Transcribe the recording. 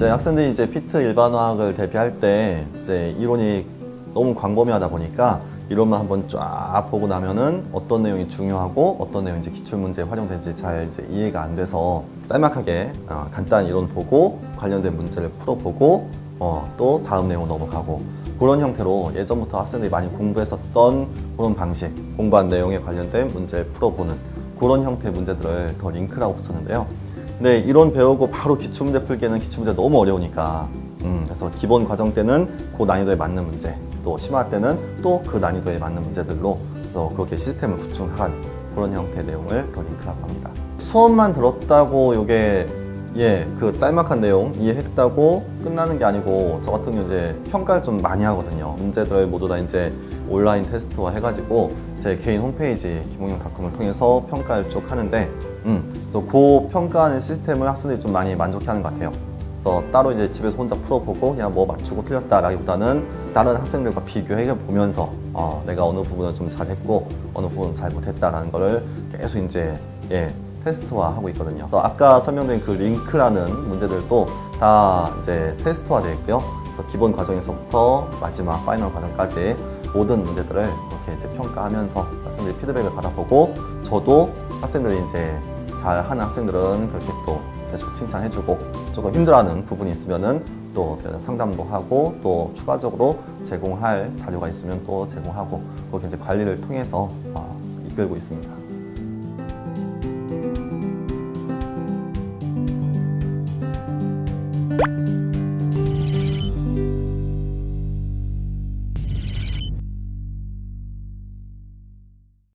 이제 학생들이 이제 피트 일반화학을 대비할 때 이제 이론이 너무 광범위하다 보니까 이론만 한번 쫙 보고 나면은 어떤 내용이 중요하고 어떤 내용이 이제 기출 문제에 활용되는지 잘 이제 이해가 안 돼서 짤막하게 어, 간단한 이론 보고 관련된 문제를 풀어보고 어, 또 다음 내용 넘어가고 그런 형태로 예전부터 학생들이 많이 공부했었던 그런 방식 공부한 내용에 관련된 문제를 풀어보는 그런 형태의 문제들을 더 링크라고 붙였는데요. 근데 이론 배우고 바로 기출문제 풀기에는 기출문제 너무 어려우니까 음, 그래서 기본 과정 때는 그 난이도에 맞는 문제 또 심화 때는 또 그 난이도에 맞는 문제들로 그래서 그렇게 시스템을 구축한 그런 형태의 내용을 더 링크라고 합니다. 수업만 들었다고 요게 예, 그 짤막한 내용 이해했다고 끝나는 게 아니고 저 같은 경우 이제 평가를 좀 많이 하거든요. 문제들 모두 다 이제 온라인 테스트화 해가지고 제 개인 홈페이지 김홍영닷컴을 통해서 평가를 쭉 하는데, 음, 그래서 그 평가하는 시스템을 학생들이 좀 많이 만족해하는 것 같아요. 그래서 따로 이제 집에서 혼자 풀어보고 그냥 뭐 맞추고 틀렸다라기보다는 다른 학생들과 비교해 보면서 어, 내가 어느 부분을 좀 잘했고 어느 부분은 잘 못했다라는 거를 계속 이제 예, 테스트화하고 있거든요. 그래서 아까 설명드린 그 링크라는 문제들도 다 이제 테스트화되어 있고요. 그래서 기본 과정에서부터 마지막 파이널 과정까지 모든 문제들을 이렇게 이제 평가하면서 학생들이 피드백을 받아보고 저도 학생들이 이제 잘 하는 학생들은 그렇게 또 계속 칭찬해주고 조금 힘들어하는 부분이 있으면은 또 상담도 하고 또 추가적으로 제공할 자료가 있으면 또 제공하고 그렇게 이제 관리를 통해서 어, 이끌고 있습니다. you